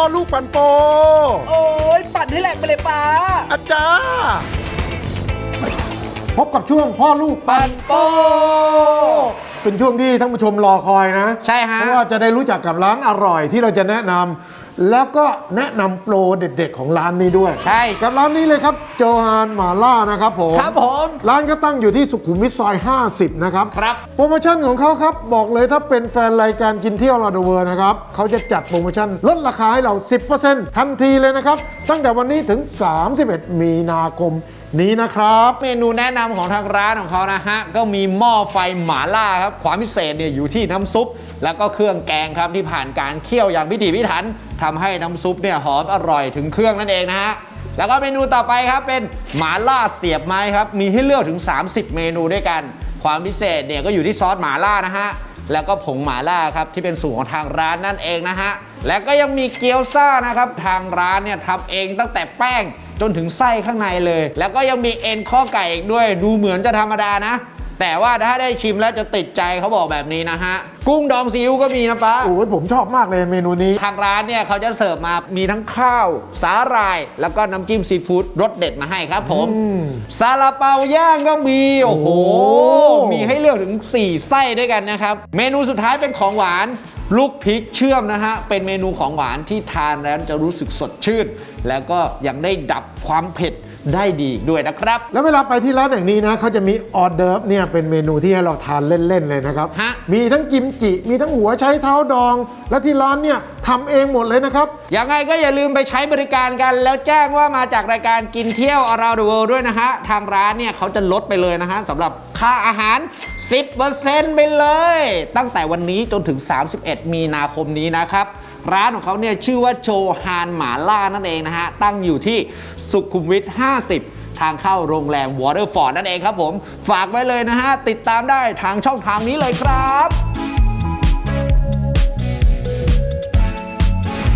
พ่อลูกปันโป โอ้ยปั่นให้แหลกไปเลยป้า อาจารย์พบกับช่วงพ่อลูกปันโป เป็นช่วงที่ท่านผู้ชมรอคอยนะ ใช่ฮะ เพราะว่าจะได้รู้จักกับร้านอร่อยที่เราจะแนะนำ แล้วก็แนะนำโปรเด็ดๆ ของร้านนี้ด้วยใช่กับร้านนี้เลยครับโจฮานหมาล่านะครับผมครับผมร้านก็ตั้งอยู่ที่สุขุมวิทซอย 50 นะครับครับ โปรโมชั่นของเขาครับ บอกเลยถ้าเป็นแฟนรายการกินเที่ยวรอดเวอร์นะครับเขาจะจัดโปรโมชั่นลดราคาให้เรา 10%ทันทีเลยนะครับ ตั้งแต่วันนี้ถึง 31 มีนาคม นี้นะครับ เมนูแนะนำของทางร้านของเขานะฮะ ก็มีหม้อไฟหมาล่าครับ ความพิเศษเนี่ยอยู่ที่น้ำซุป แล้วก็เครื่องแกงครับที่ผ่านการเคี่ยวอย่างพิถีพิถันทำให้น้ำซุปเนี่ยหอมอร่อยถึงเครื่องนั่นเองนะฮะแล้วก็เมนูต่อไปครับเป็นหมาล่าเสียบไม้ครับ มีให้เลือกถึง 30 เมนูด้วยกัน ความพิเศษเนี่ยก็อยู่ที่ซอสหมาล่านะฮะ แล้วก็ผงหมาล่าครับที่เป็นสูตรของทางร้านนั่นเองนะฮะแล้วก็ยังมีเกี๊ยวซ่านะครับทางร้านเนี่ยทำเองตั้งแต่แป้งจนถึงไส้ข้างในเลย แล้วก็ยังมีเอ็นข้อไก่อีกด้วย ดูเหมือนจะธรรมดานะ แต่ว่าถ้าได้ชิมแล้วจะติดใจเขาบอกแบบนี้นะฮะ กุ้งดองซีอิ๊วก็มีนะป้า โอ้ยผมชอบมากเลยเมนูนี้ ทางร้านเนี่ยเขาจะเสิร์ฟมามีทั้งข้าว สาหร่าย แล้วก็น้ำจิ้มซีฟู้ดรสเด็ดมาให้ครับผมซาลาเปาย่างก็มี โอ้โห โอ้มีให้เลือกถึง 4 ไส้ด้วยกันนะครับ เมนูสุดท้ายเป็นของหวาน ลูกพริกเชื่อมนะฮะ เป็นเมนูของหวานที่ทานแล้วจะรู้สึกสดชื่น แล้วก็ยังได้ดับความเผ็ดได้ดีอีกด้วยนะครับ แล้วเวลาไปที่ร้านแห่งนี้นะเขาจะมีออเดิร์ฟเนี่ยเป็นเมนูที่ให้เราทานเล่น ๆ เลยนะครับ ฮะ มีทั้งกิมจิ มีทั้งหัวใช้เท้าดอง และที่ร้านเนี่ย ทำเองหมดเลยนะครับ ยังไงก็อย่าลืมไปใช้บริการกัน แล้วแจ้งว่ามาจากรายการกินเที่ยว around the world ด้วยนะฮะ ทางร้านเนี่ยเขาจะลดไปเลยนะฮะสำหรับค่าอาหาร 10%ไปเลย ตั้งแต่วันนี้จนถึง 31 มีนาคมนี้นะครับ ร้านของเขาเนี่ยชื่อว่าโชฮานหมาล่านั่นเองนะฮะ ตั้งอยู่ที่สุขุมวิท 50ทางเข้าโรงแรมวอเตอร์ฟอร์ดนั่นเองครับผม ฝากไว้เลยนะฮะ ติดตามได้ทางช่องทางนี้เลยครับ